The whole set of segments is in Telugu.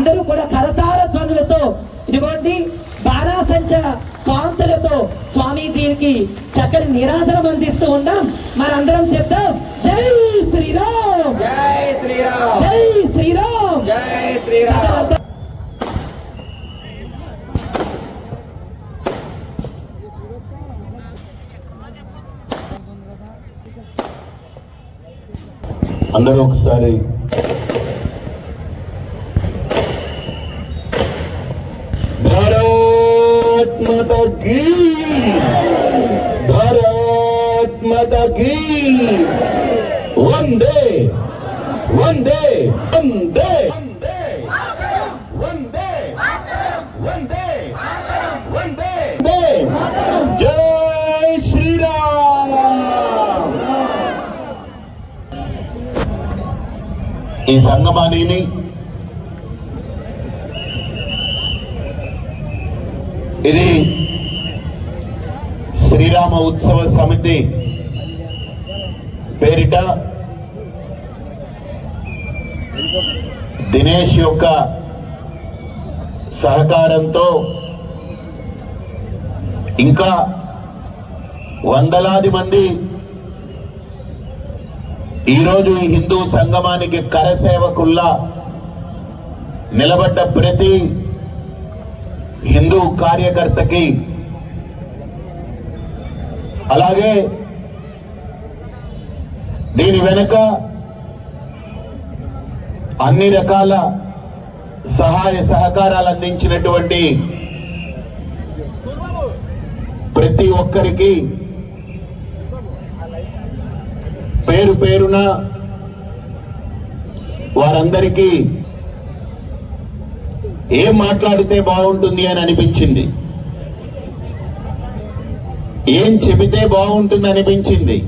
అందరూ కూడా కరతార ధ్వనులతో ఇదిగోండి బాణాసంచ కాంతులతో స్వామీజీకి చక్కని నిరాజనం అందిస్తూ ఉన్నాం మనందరం చెప్తాం జై శ్రీరామ్! జై శ్రీరామ్! జై శ్రీరామ్! జై శ్రీరామ్! అందరూ ఒకసారి భారత్ మాత కీ భారత్ మాత కీ వందే వందే వందే వందే వందే వందే వందే జై శ్రీరామ్ ఈ సంగమానిని ఇది శ్రీరామ ఉత్సవ సమితి పేరిట దినేష్ యొక్క సహకారంతో ఇంకా వందలాది మంది ఈరోజు ఈ హిందూ సంగమానికి కరసేవకుల్లా నిలబడ్డ ప్రతి హిందూ కార్యకర్తకి. అలాగే దీని వెనుక అన్ని రకాల సహాయ సహకారాలు అందించినటువంటి ప్రతి ఒక్కరికి పేరు పేరున వారందరికీ ఏం మాట్లాడితే బాగుంటుంది అని అనిపించింది? ఏం చెబితే బాగుంటుంది అనిపించింది?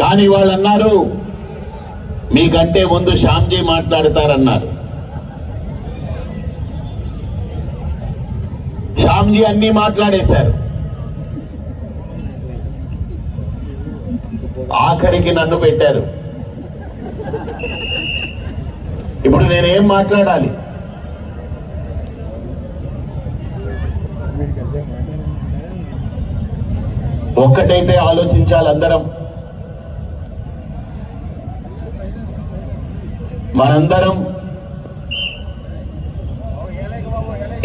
కానీ వాళ్ళు అన్నారు మీకంటే ముందు శ్యామ్జీ మాట్లాడతారన్నారు. శ్యామ్జీ అన్ని మాట్లాడేశారు. ఆఖరికి నన్ను పెట్టారు. ఇప్పుడు నేనేం మాట్లాడాలి? ఒక్కటైతే ఆలోచించాలి అందరం. మనందరం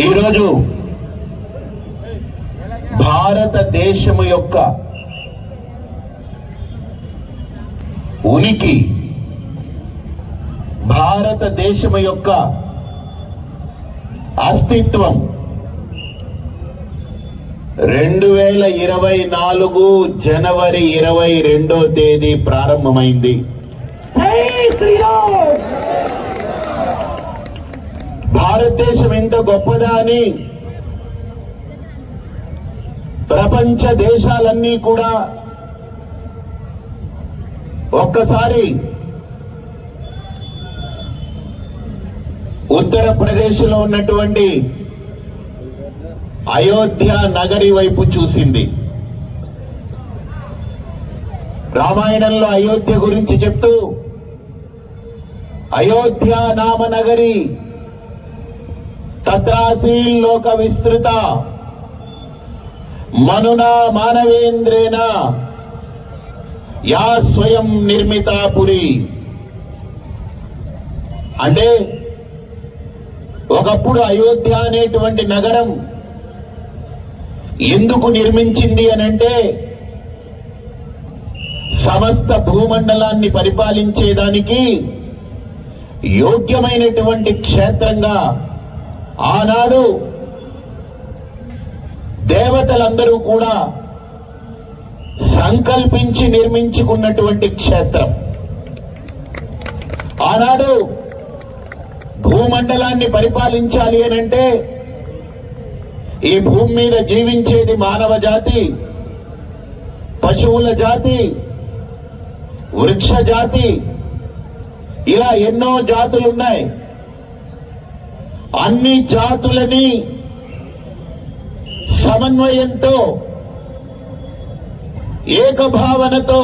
ఈరోజు భారతదేశము యొక్క ఉనికి భారతదేశం యొక్క అస్తిత్వం. రెండు వేల ఇరవై నాలుగు జనవరి ఇరవై రెండో తేదీ ప్రారంభమైంది. భారతదేశం ఎంత గొప్పదా అని ప్రపంచ దేశాలన్నీ కూడా ఒక్కసారి ఉత్తరప్రదేశ్లో ఉన్నటువంటి అయోధ్య నగరి వైపు చూసింది. రామాయణంలో అయోధ్య గురించి చెప్తూ అయోధ్య నామ నగరి తత్రాసీల్ లోక విస్తృత మనునా మానవేంద్రేణ యా స్వయం నిర్మితాపురి. అంటే ఒకప్పుడు అయోధ్య అనేటువంటి నగరం ఎందుకు నిర్మించింది అని అంటే సమస్త భూమండలాన్ని పరిపాలించేదానికి యోగ్యమైనటువంటి క్షేత్రంగా ఆనాడు దేవతలందరూ కూడా సంకల్పించి నిర్మించుకున్నటువంటి క్షేత్రం. ఆనాడు భూమండలాన్ని పరిపాలించాలి అని అంటే ఈ భూమి మీద జీవించేది మానవ జాతి పశువుల జాతి వృక్ష జాతి. ఇలా ఎన్నో జాతులు ఉన్నాయి అన్ని జాతులని సమన్వయంతో ఏకభావనతో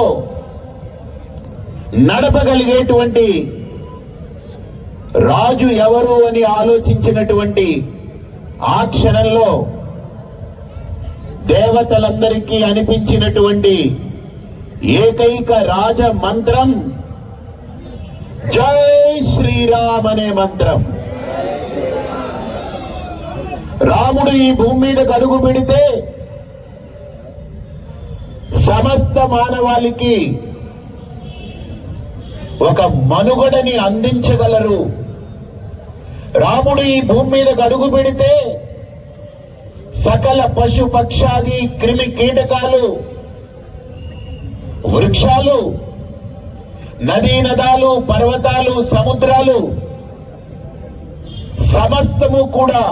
నడపగలిగేటువంటి రాజు ఎవరు అని ఆలోచించినటువంటి ఆ క్షణంలో దేవతలందరికీ అనిపించినటువంటి ఏకైక రాజ మంత్రం జై శ్రీరామ్ అనే మంత్రం. రాముడు ఈ భూమి మీద కడుగు పెడితే సమస్త మానవాళికి ఒక మనుగడని అందించగలరు. రాముడు ఈ భూమి మీద అడుగు పెడితే సకల పశు పక్షాది క్రిమి కీటకాలు వృక్షాలు నదీ నదాలు పర్వతాలు సముద్రాలు సమస్తము కూడా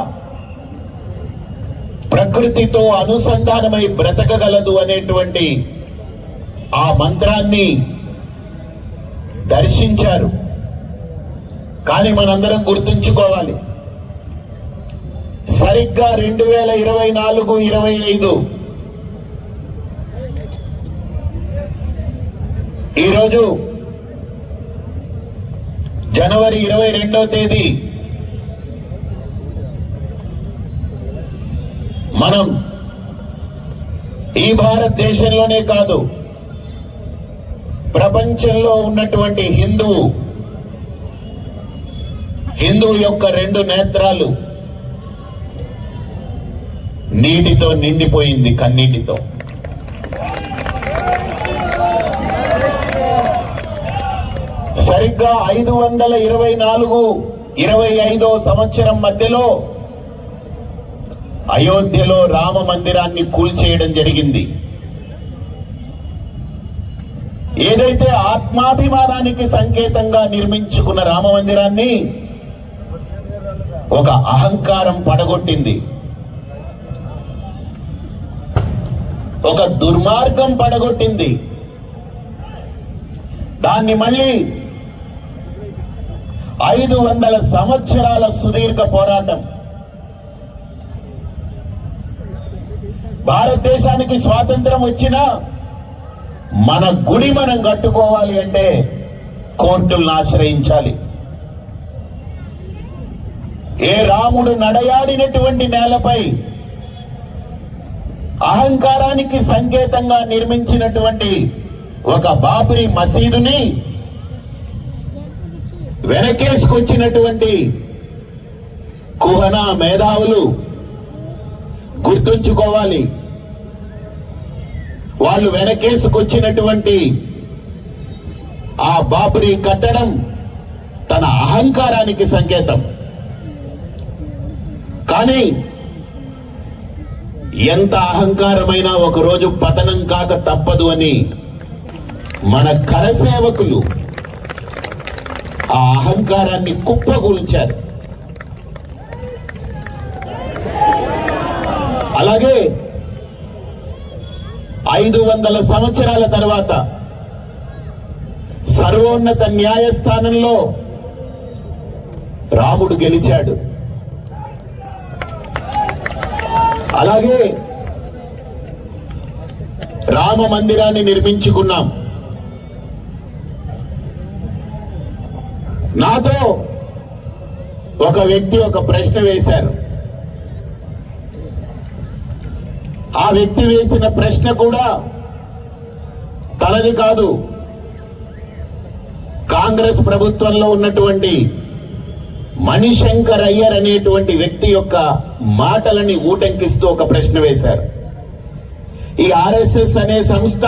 ప్రకృతితో అనుసంధానమై బ్రతకగలదు అనేటువంటి ఆ మంత్రాన్ని దర్శించారు. కానీ మనందరం గుర్తుంచుకోవాలి. సరిగ్గా రెండు వేల ఇరవై నాలుగు ఇరవై ఐదు. ఈరోజు జనవరి ఇరవై రెండవ తేదీ. మనం ఈ భారతదేశంలోనే కాదు ప్రపంచంలో ఉన్నటువంటి హిందూ హిందువు యొక్క రెండు నేత్రాలు నీటితో నిండిపోయింది కన్నీటితో. సరిగ్గా ఐదు వందల ఇరవై నాలుగు ఇరవై ఐదో సంవత్సరం మధ్యలో అయోధ్యలో రామ మందిరాన్ని కూల్చేయడం జరిగింది. ఏదైతే ఆత్మాభిమానానికి సంకేతంగా నిర్మించుకున్న రామ మందిరాన్ని ఒక అహంకారం పడగొట్టింది. ఒక దుర్మార్గం పడగొట్టింది. దాన్ని మళ్ళీ ఐదు వందల సంవత్సరాల సుదీర్ఘ పోరాటం. భారతదేశానికి స్వాతంత్రం వచ్చినా మన గుడి మనం కట్టుకోవాలి అంటే కోర్టులను ఆశ్రయించాలి. ఏ రాముడు నడయాడినటువంటి నేలపై అహంకారానికి సంకేతంగా నిర్మించినటువంటి ఒక బాబరి మసీదుని వెనకేసుకొచ్చినటువంటి కుహనా మేధావులు గుర్తుంచుకోవాలి. వాళ్ళు వెనకేసుకొచ్చినటువంటి ఆ బాబరీ కట్టడం తన అహంకారానికి సంకేతం. కానీ ఎంత అహంకారమైనా ఒకరోజు పతనం కాక తప్పదు అని మన కరసేవకులు ఆ అహంకారాన్ని కుప్పగూల్చారు. అలాగే ఐదు వందల సంవత్సరాల తర్వాత సర్వోన్నత న్యాయస్థానంలో రాముడు గెలిచాడు. అలాగే రామ మందిరాన్ని నిర్మించుకున్నాం. నాతో ఒక వ్యక్తి ఒక ప్రశ్న వేశారు. ఆ వ్యక్తి వేసిన ప్రశ్న కూడా తనది కాదు. కాంగ్రెస్ ప్రభుత్వంలో ఉన్నటువంటి మణిశంకర్ అయ్యర్ అనేటువంటి వ్యక్తి యొక్క మాటలని ఊటంకిస్తూ ఒక ప్రశ్న వేశారు. ఈ ఆర్ఎస్ఎస్ అనే సంస్థ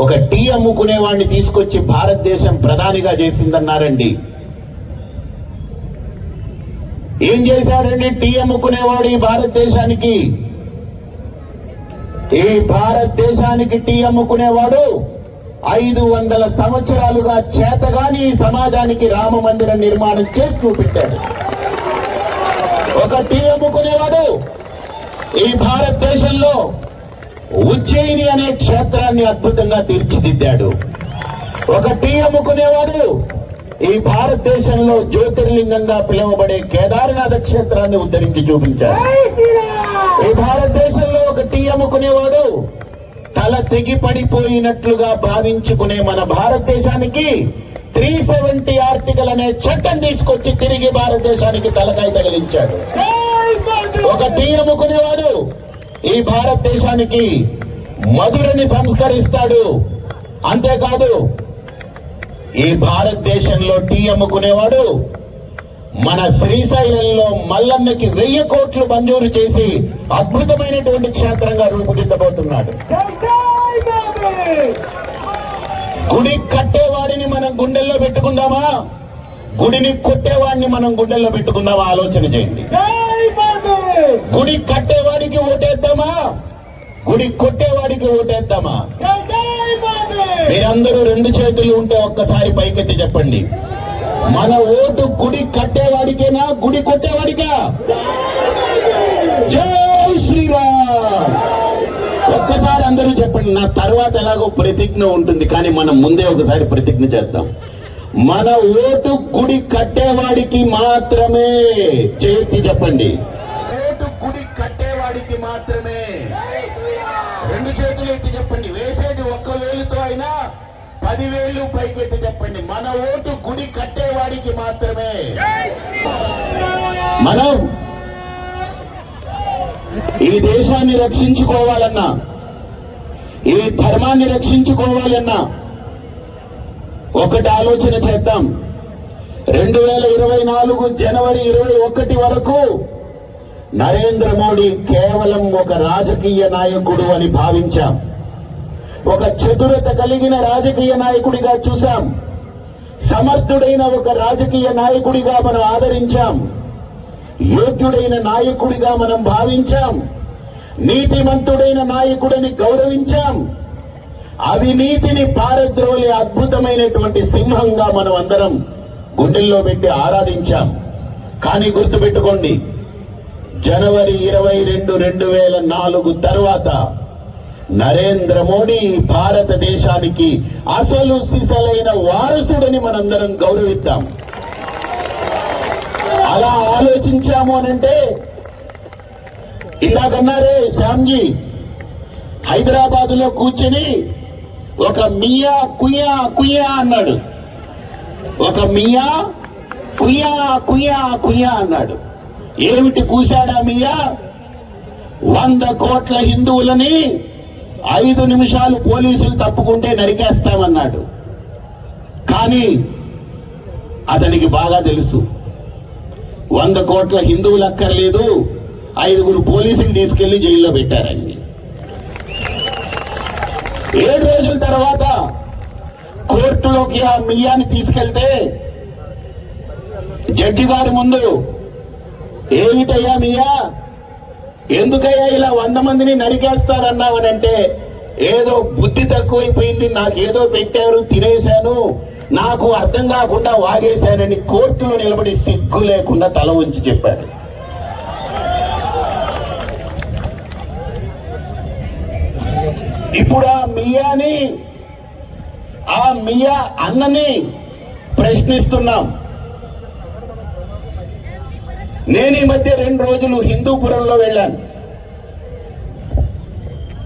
ఒక టీ అమ్ముకునే వాడిని తీసుకొచ్చి భారతదేశం ప్రధానిగా చేసిందన్నారండి. ఏం చేశారండి టీ అమ్ముకునేవాడు ఈ భారతదేశానికి? ఈ భారతదేశానికి టీ అమ్ముకునేవాడు? ఐదు వందల సంవత్సరాలుగా చేతగాని ఈ సమాజానికి రామ మందిరం నిర్మాణం చేసి చూపెట్టాడు ఒక టీ అమ్ముకునేవాడు. ఈ భారతదేశంలో ఉజ్జయిని అనే క్షేత్రాన్ని అద్భుతంగా తీర్చిదిద్దాడు. ఒక టీ అమ్ముకునేవాడు. ఈ భారతదేశంలో జ్యోతిర్లింగంగా పిలువబడే కేదారనాథ క్షేత్రాన్ని ఉద్ధరించి చూపించాడు. ఈ భారతదేశంలో ఒక టీ అమ్ముకునేవాడు. తల తెగి పడిపోయినట్లుగా భావించుకునే మన భారతదేశానికి త్రీ సెవెంటీ ఆర్టికల్ అనే చట్టం తీసుకొచ్చి తిరిగి భారతదేశానికి తలకాయ తగిలించాడు. ఒక టీ అమ్ముకునేవాడు ఈ భారతదేశానికి మధురని సంస్కరిస్తాడు. అంతేకాదు ఈ భారతదేశంలో టీ అమ్ముకునేవాడు మన శ్రీశైలంలో మల్లన్నకి వెయ్యి కోట్లు మంజూరు చేసి అద్భుతమైనటువంటి క్షేత్రంగా రూపుదిద్దబోతున్నాడు. గుడి కట్టేవాడిని మనం గుండెల్లో పెట్టుకుందామా? గుడిని కొట్టేవాడిని మనం గుండెల్లో పెట్టుకుందామా? ఆలోచన చేయండి. గుడి కట్టేవాడికి ఓటేద్దామా? గుడి కొట్టేవాడికి ఓటేద్దామా? మీరందరూ రెండు చేతులు ఉంటే ఒక్కసారి పైకెత్తి చెప్పండి. మన ఓటు గుడి కట్టేవాడికేనా? గుడి కొట్టేవాడికా? జై శ్రీరామ్! ఒక్కసారి అందరూ చెప్పండి నా తర్వాత ఎలాగో ప్రతిజ్ఞ ఉంటుంది కానీ మనం ముందే ఒకసారి ప్రతిజ్ఞ చేద్దాం. మన ఓటు గుడి కట్టేవాడికి మాత్రమే. చేతి చెప్పండి. ఓటు గుడి కట్టేవాడికి మాత్రమే. రెండు చేతులు ఎత్తి చెప్పండి. వేసేది ఒక్క వేలుతో అయినా పదివేలు పైకెత్తి చెప్పండి. మన ఓటు గుడి కట్టేవాడికి మాత్రమే. మనం ఈ దేశాన్ని రక్షించుకోవాలన్నా ఈ ధర్మాన్ని రక్షించుకోవాలన్నా ఒకటి ఆలోచన చేద్దాం. రెండు వేల ఇరవై నాలుగు జనవరి ఇరవై ఒకటి వరకు నరేంద్ర మోడీ కేవలం ఒక రాజకీయ నాయకుడు అని భావించాం. ఒక చతురత కలిగిన రాజకీయ నాయకుడిగా చూశాం. సమర్థుడైన ఒక రాజకీయ నాయకుడిగా మనం ఆదరించాం. యోగ్యుడైన నాయకుడిగా మనం భావించాం. నీతిమంతుడైన నాయకుడిని గౌరవించాం. అవినీతిని పారద్రోలే అద్భుతమైనటువంటి సింహంగా మనం అందరం గుండెల్లో పెట్టి ఆరాధించాం. కానీ గుర్తుపెట్టుకోండి జనవరి ఇరవై రెండు రెండు వేల నాలుగు తర్వాత నరేంద్ర మోడీ భారతదేశానికి అసలు సిసలైన వారసుడని మనందరం గౌరవిద్దాం. అలా ఆలోచించాము అనంటే ఇలాగన్నారే శ్యామ్జీ. హైదరాబాద్లో కూర్చొని ఒక మియా కుయా కుయా అన్నాడు. ఒక మియా కుయా కుయా కుయా అన్నాడు. ఏమిటి కూశాడా మియా? వంద కోట్ల హిందువులని ఐదు నిమిషాలు పోలీసులు తప్పుకుంటే నరికేస్తామన్నాడు. కానీ అతనికి బాగా తెలుసు. వంద కోట్ల హిందువులు అక్కర్లేదు. ఐదుగురు పోలీసులు తీసుకెళ్ళి జైల్లో పెట్టారండి. ఏడు రోజుల తర్వాత కోర్టులోకి ఆ మియాని తీసుకెళ్తే జడ్జి గారి ముందు ఏమిటయ్యా మియా ఎందుకయ్యా ఇలా వంద మందిని నరికేస్తారన్నావనంటే ఏదో బుద్ధి తక్కువైపోయింది నాకేదో పెట్టారు తినేశాను నాకు అర్థం కాకుండా వాగేశానని కోర్టులో నిలబడి సిగ్గు లేకుండా తల ఉంచి చెప్పాడు. ఇప్పుడు ఆ మియాని ఆ మియా అన్నని ప్రశ్నిస్తున్నాం. నేను ఈ మధ్య రెండు రోజులు హిందూపురంలో వెళ్ళాను.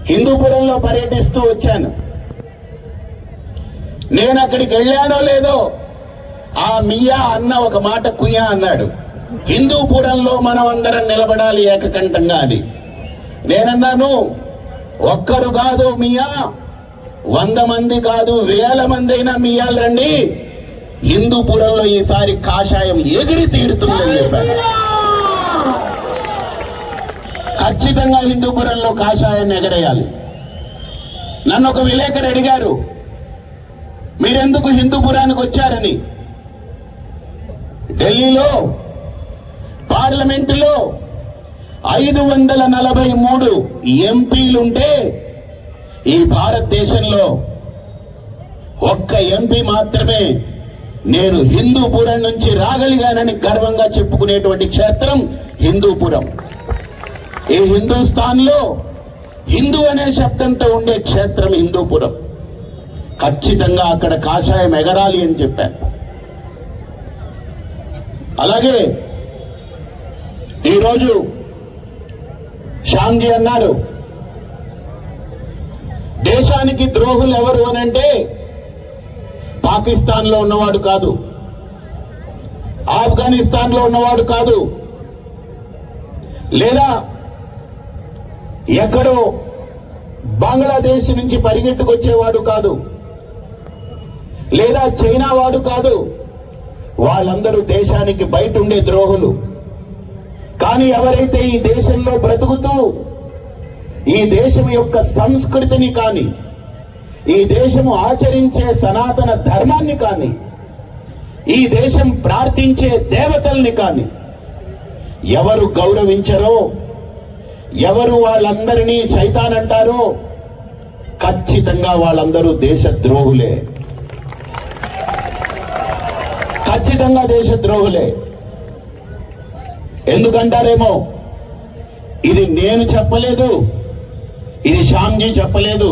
హిందూపురంలో పర్యటిస్తూ వచ్చాను. నేను అక్కడికి వెళ్ళానో లేదో ఆ మియా అన్న ఒక మాట కుయా అన్నాడు. హిందూపురంలో మనం అందరం నిలబడాలి ఏకకంఠంగా అని నేనన్నాను ఒక్కరు కాదు మియా. వంద మంది కాదు వేల మంది అయినా మియాలు రండి. హిందూపురంలో ఈసారి కాషాయం ఎగిరి తీరుతుందని చెప్పారు. ఖచ్చితంగా హిందూపురంలో కాషాయాన్ని ఎగరేయాలి. నన్ను ఒక విలేకరు అడిగారు మీరెందుకు హిందూపురానికి వచ్చారని? ఢిల్లీలో పార్లమెంటులో ఐదు వందల నలభై మూడు ఎంపీలుంటే ఈ భారతదేశంలో ఒక్క ఎంపీ మాత్రమే నేను హిందూపురం నుంచి రాగలిగానని గర్వంగా చెప్పుకునేటువంటి క్షేత్రం హిందూపురం. ఈ హిందూస్థాన్లో హిందూ అనే శబ్దంతో ఉండే క్షేత్రం హిందూపురం. ఖచ్చితంగా అక్కడ కాషాయం ఎగరాలి అని చెప్పాను. అలాగే ఈరోజు షాంజీ అన్నారు. దేశానికి ద్రోహులు ఎవరు అనంటే పాకిస్తాన్లో ఉన్నవాడు కాదు. ఆఫ్ఘనిస్తాన్లో ఉన్నవాడు కాదు. లేదా ఎక్కడో బంగ్లాదేశ్ నుంచి పరిగెట్టుకొచ్చేవాడు కాదు. లేదా చైనా వాడు కాదు. వాళ్ళందరూ దేశానికి బయట ఉండే ద్రోహులు. కానీ ఎవరైతే ఈ దేశంలో బ్రతుకుతూ ఈ దేశం యొక్క సంస్కృతిని కానీ ఈ దేశము ఆచరించే సనాతన ధర్మాన్ని కానీ ఈ దేశం ప్రార్థించే దేవతల్ని కానీ ఎవరు గౌరవించరో ఎవరు వాళ్ళందరినీ సైతాన్ అంటారో ఖచ్చితంగా వాళ్ళందరూ దేశద్రోహులే ఖచ్చితంగా దేశద్రోహులే ఎందుకంటారేమో? ఇది నేను చెప్పలేదు. ఇది శ్యామ్జీ చెప్పలేదు.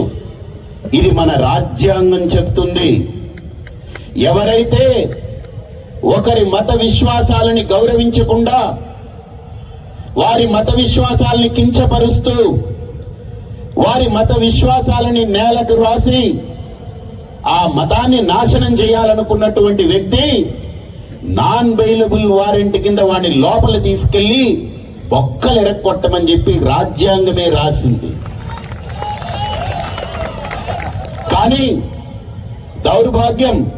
ఇది మన రాజ్యాంగం చెప్తుంది. ఎవరైతే ఒకరి మత విశ్వాసాలని గౌరవించకుండా వారి మత విశ్వాసాలని కించపరుస్తూ వారి మత విశ్వాసాలని నేలకు రాసి ఆ మతాన్ని నాశనం చేయాలనుకున్నటువంటి వ్యక్తి నాన్ బెయిలబుల్ వారెంట్ కింద వాడిని లోపల తీసుకెళ్ళి ఒక్కలు ఎరక్కొట్టమని చెప్పి రాజ్యాంగమే రాసింది. కానీ దౌర్భాగ్యం.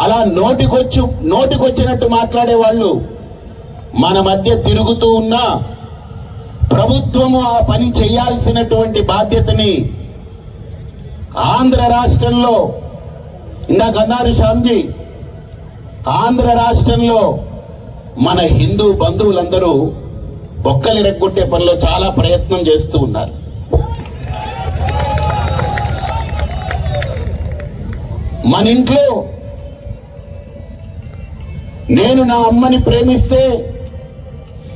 అలా నోటికొచ్చు నోటికొచ్చినట్టు మాట్లాడే వాళ్ళు మన మధ్య తిరుగుతూ ఉన్నా ప్రభుత్వము ఆ పని చేయాల్సినటువంటి బాధ్యతని ఆంధ్ర రాష్ట్రంలో ఇందాక అన్నారు శ్యామ్జీ ఆంధ్ర రాష్ట్రంలో మన హిందూ బంధువులందరూ బొక్కలు రెగ్గొట్టే పనిలో చాలా ప్రయత్నం చేస్తూ ఉన్నారు. మన ఇంట్లో నేను నా అమ్మని ప్రేమిస్తే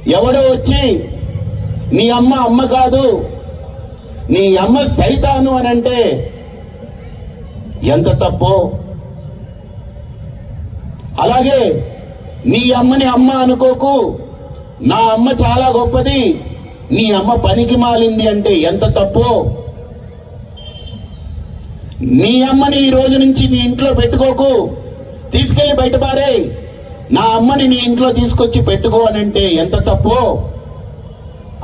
ఎవడో వచ్చి నీ అమ్మ అమ్మ కాదు నీ అమ్మ సైతాను అని అంటే ఎంత తప్పో అలాగే నీ అమ్మని అమ్మ అనుకోకు. నా అమ్మ చాలా గొప్పది. నీ అమ్మ పనికి మాలింది అంటే ఎంత తప్పు. నీ అమ్మని ఈ రోజు నుంచి నీ ఇంట్లో పెట్టుకోకు. తీసుకెళ్ళి బయట పారే నా అమ్మని నీ ఇంట్లో తీసుకొచ్చి పెట్టుకో అని అంటే ఎంత తప్పు.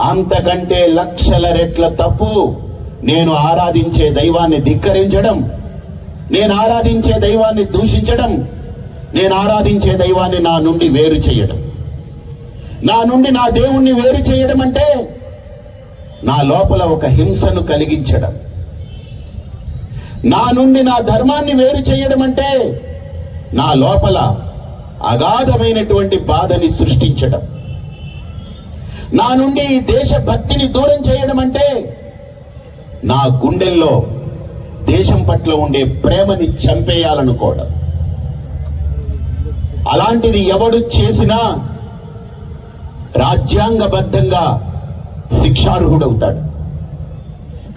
అంతకంటే లక్షల రెట్ల తప్పు నేను ఆరాధించే దైవాన్ని ధిక్కరించడం. నేను ఆరాధించే దైవాన్ని దూషించడం. నేను ఆరాధించే దైవాన్ని నా నుండి వేరు చేయడం. నా నుండి నా దేవుణ్ణి వేరు చేయడం అంటే నా లోపల ఒక హింసను కలిగించడం. నా నుండి నా ధర్మాన్ని వేరు చేయడం అంటే నా లోపల అగాధమైనటువంటి బాధని సృష్టించడం. నా నుండి దేశభక్తిని దూరం చేయడం అంటే నా గుండెల్లో దేశం పట్ల ఉండే ప్రేమని చంపేయాలనుకోవడం. అలాంటిది ఎవడు చేసినా రాజ్యాంగబద్ధంగా శిక్షార్హుడవుతాడు.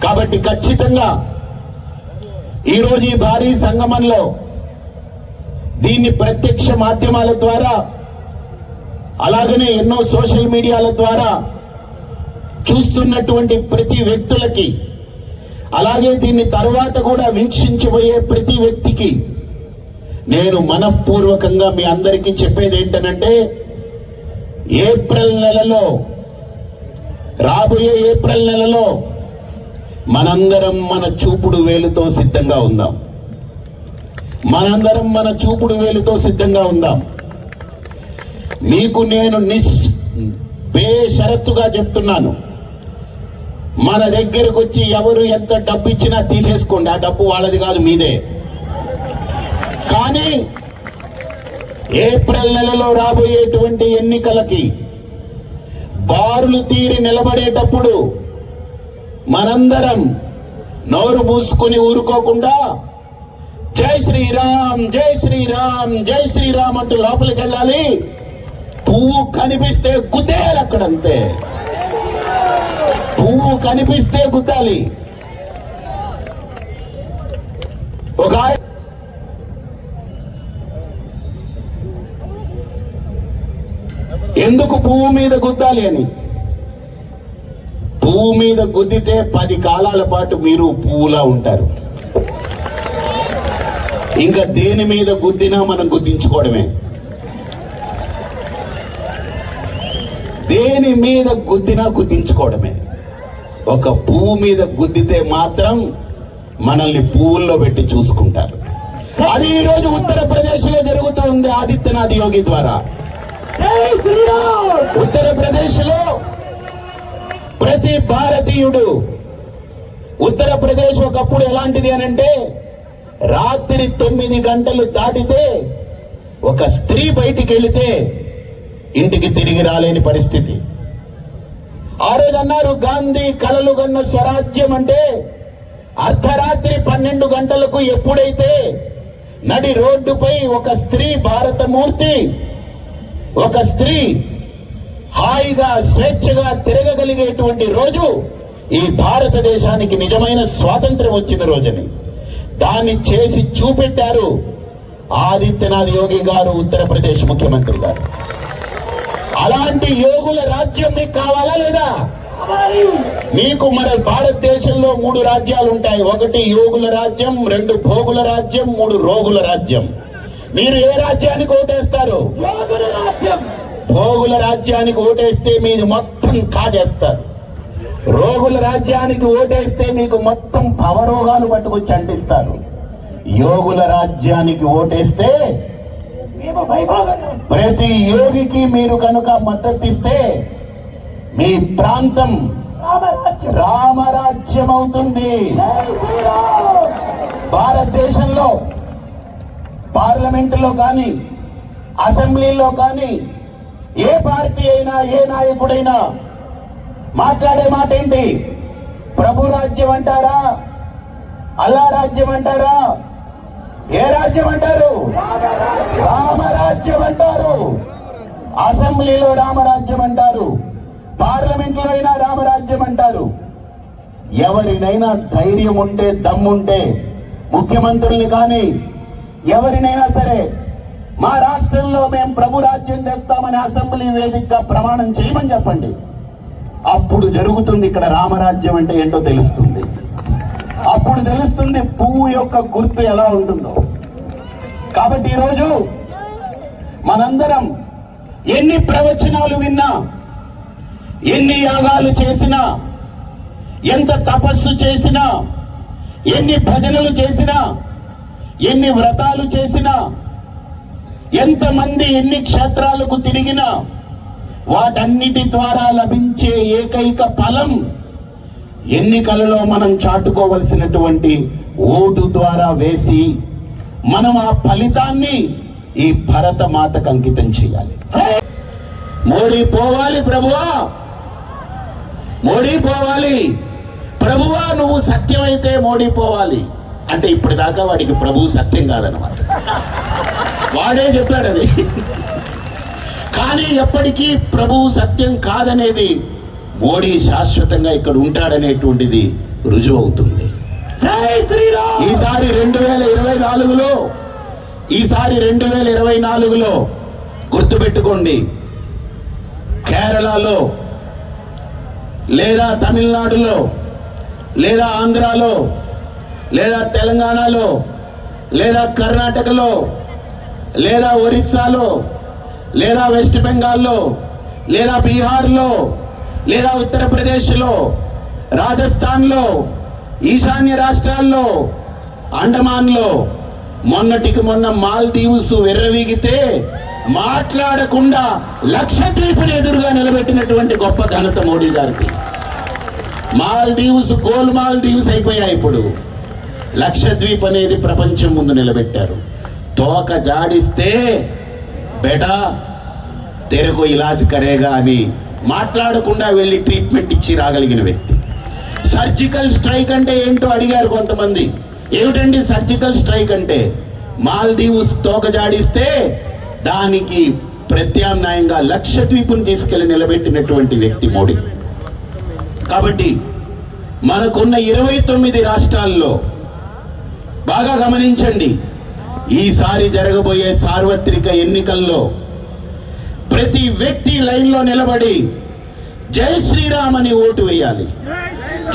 కాబట్టి ఖచ్చితంగా ఈరోజు ఈ భారీ సంగమంలో దీన్ని ప్రత్యక్ష మాధ్యమాల ద్వారా అలాగనే ఎన్నో సోషల్ మీడియాల ద్వారా చూస్తున్నటువంటి ప్రతి వ్యక్తులకి అలాగే దీన్ని తర్వాత కూడా వీక్షించబోయే ప్రతి వ్యక్తికి నేను మనఃపూర్వకంగా మీ అందరికీ చెప్పేది ఏంటనంటే ఏప్రిల్ నెలలో రాబోయే ఏప్రిల్ నెలలో మనందరం మన చూపుడు వేలుతో సిద్ధంగా ఉందాం. మనందరం మన చూపుడు వేలుతో సిద్ధంగా ఉందాం. మీకు నేను నిస్ బేషరత్తుగా చెప్తున్నాను. మన దగ్గరకు వచ్చి ఎవరు ఎంత డబ్బు ఇచ్చినా తీసేసుకోండి. ఆ డబ్బు వాళ్ళది కాదు మీదే. కానీ ఏప్రిల్ నెలలో రాబోయేటువంటి ఎన్నికలకి బారులు తీరి నిలబడేటప్పుడు మనందరం నోరు మూసుకొని ఊరుకోకుండా జై శ్రీరామ్ జై శ్రీరామ్ జై శ్రీరామ్ అంటూ లోపలికి వెళ్ళాలి. పువ్వు కనిపిస్తే గుద్దేయాలి అక్కడంతే. పువ్వు కనిపిస్తే గుద్దాలి. ఒక ఎందుకు భూమి మీద గుద్దాలి అని? పువ్వు మీద గుద్దితే పది కాలాల పాటు మీరు పువ్వులా ఉంటారు. ఇంకా దేని మీద గుద్దినా మనం గుద్దించుకోవడమే. దేని మీద గుద్దినా గుద్దించుకోవడమే. ఒక పువ్వు మీద గుద్దితే మాత్రం మనల్ని పువ్వుల్లో పెట్టి చూసుకుంటారు. అది ఈరోజు రోజు జరుగుతూ ఉంది ఆదిత్యనాథ్ యోగి ద్వారా. ఉత్తరప్రదేశ్లో ప్రతి భారతీయుడు ఉత్తరప్రదేశ్ ఒకప్పుడు ఎలాంటిది అనంటే రాత్రి తొమ్మిది గంటలు దాటితే ఒక స్త్రీ బయటికి వెళితే ఇంటికి తిరిగి రాలేని పరిస్థితి. ఆ రోజు అన్నారు గాంధీ కలలు కన్న స్వరాజ్యం అంటే అర్ధరాత్రి పన్నెండు గంటలకు ఎప్పుడైతే నడి రోడ్డుపై ఒక స్త్రీ భారతమూర్తి ఒక స్త్రీ హాయిగా స్వేచ్ఛగా తిరగగలిగేటువంటి రోజు ఈ భారతదేశానికి నిజమైన స్వాతంత్రం వచ్చిన రోజుని. దాన్ని చేసి చూపెట్టారు ఆదిత్యనాథ్ యోగి గారు ఉత్తరప్రదేశ్ ముఖ్యమంత్రి గారు. అలాంటి యోగుల రాజ్యం మీకు కావాలా లేదా? మీకు మన భారతదేశంలో మూడు రాజ్యాలు ఉంటాయి. ఒకటి యోగుల రాజ్యం రెండు భోగుల రాజ్యం మూడు రోగుల రాజ్యం. మీరు ఏ రాజ్యానికి ఓటేస్తారు? భోగుల రాజ్యానికి ఓటేస్తే మీది మొత్తం కాజేస్తారు. రోగుల రాజ్యానికి ఓటేస్తే మీకు మొత్తం భవరోగాలు పట్టుకొచ్చి అంటిస్తారు యోగుల రాజ్యానికి ఓటేస్తే ప్రతి యోగికి మీరు కనుక మద్దతిస్తే మీ ప్రాంతం రామరాజ్యం. అవుతుంది భారతదేశంలో పార్లమెంటులో కానీ అసెంబ్లీలో కానీ ఏ పార్టీ అయినా ఏ నాయకుడైనా మాట్లాడే మాట ఏంటి? ప్రభు రాజ్యం అంటారా? అల్లా రాజ్యం అంటారా? ఏ రాజ్యం అంటారు? రామరాజ్యం అంటారు. అసెంబ్లీలో రామరాజ్యం అంటారు. పార్లమెంట్లో అయినా రామరాజ్యం అంటారు. ఎవరినైనా ధైర్యం ఉంటే దమ్ముంటే ముఖ్యమంత్రుల్ని కానీ ఎవరినైనా సరే మా రాష్ట్రంలో మేము ప్రభు రాజ్యం తెస్తామని అసెంబ్లీ వేదికగా ప్రమాణం చేయమని చెప్పండి. అప్పుడు జరుగుతుంది ఇక్కడ రామరాజ్యం అంటే ఏంటో తెలుస్తుంది. అప్పుడు తెలుస్తుంది పువ్వు యొక్క గుర్తు ఎలా ఉంటుందో. కాబట్టి ఈరోజు మనందరం ఎన్ని ప్రవచనాలు విన్నా ఎన్ని యాగాలు చేసినా ఎంత తపస్సు చేసినా ఎన్ని భజనలు చేసినా ఎన్ని వ్రతాలు చేసినా ఎంతమంది ఎన్ని క్షేత్రాలకు తిరిగినా వాటన్నిటి ద్వారా లభించే ఏకైక ఫలం ఎన్నికలలో మనం చాటుకోవలసినటువంటి ఓటు ద్వారా వేసి మనం ఆ ఫలితాన్ని ఈ భరత మాతకు అంకితం చేయాలి. మోడీ పోవాలి ప్రభువా. మోడీ పోవాలి. ప్రభువా నువ్వు సత్యమైతే మోడీ పోవాలి. అంటే ఇప్పటిదాకా వాడికి ప్రభు సత్యం కాదనమాట వాడే చెప్పాడు అది. కానీ ఎప్పటికీ ప్రభు సత్యం కాదనేది మోడీ శాశ్వతంగా ఇక్కడ ఉంటాడనేటువంటిది రుజువు అవుతుంది. ఈసారి రెండు వేల ఇరవై నాలుగులో ఈసారి రెండు వేల ఇరవై నాలుగులో గుర్తుపెట్టుకోండి. కేరళలో లేదా తమిళనాడులో లేదా ఆంధ్రాలో లేదా తెలంగాణలో లేదా కర్ణాటకలో లేదా ఒరిస్సాలో లేదా వెస్ట్ బెంగాల్లో లేదా బీహార్లో లేదా ఉత్తరప్రదేశ్లో రాజస్థాన్లో ఈశాన్య రాష్ట్రాల్లో అండమాన్లో మొన్నటికి మొన్న మాల్దీవ్స్ వెర్రవీగితే మాట్లాడకుండా లక్షద్వీపుని ఎదురుగా నిలబెట్టినటువంటి గొప్ప ఘనత మోడీ గారికి. మాల్దీవ్స్ గోల్ మాల్దీవ్స్ అయిపోయాయి ఇప్పుడు. లక్షద్వీప్ అనేది ప్రపంచం ముందు నిలబెట్టారు. తోక జాడిస్తే బెటా తెరకు ఇలాజ్ కరేగా అని మాట్లాడకుండా వెళ్ళి ట్రీట్మెంట్ ఇచ్చి రాగలిగిన వ్యక్తి. సర్జికల్ స్ట్రైక్ అంటే ఏంటో అడిగారు కొంతమంది. ఏమిటండి సర్జికల్ స్ట్రైక్ అంటే? మాల్దీవ్స్ తోక జాడిస్తే దానికి ప్రత్యామ్నాయంగా లక్షద్వీపుని తీసుకెళ్ళి నిలబెట్టినటువంటి వ్యక్తి మోడీ. కాబట్టి మనకున్న ఇరవై తొమ్మిది రాష్ట్రాల్లో బాగా గమనించండి. ఈసారి జరగబోయే సార్వత్రిక ఎన్నికల్లో ప్రతి వ్యక్తి లైన్లో నిలబడి జై శ్రీరామ్ అని ఓటు వేయాలి.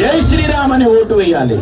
జై శ్రీరామ్ అని ఓటు వేయాలి.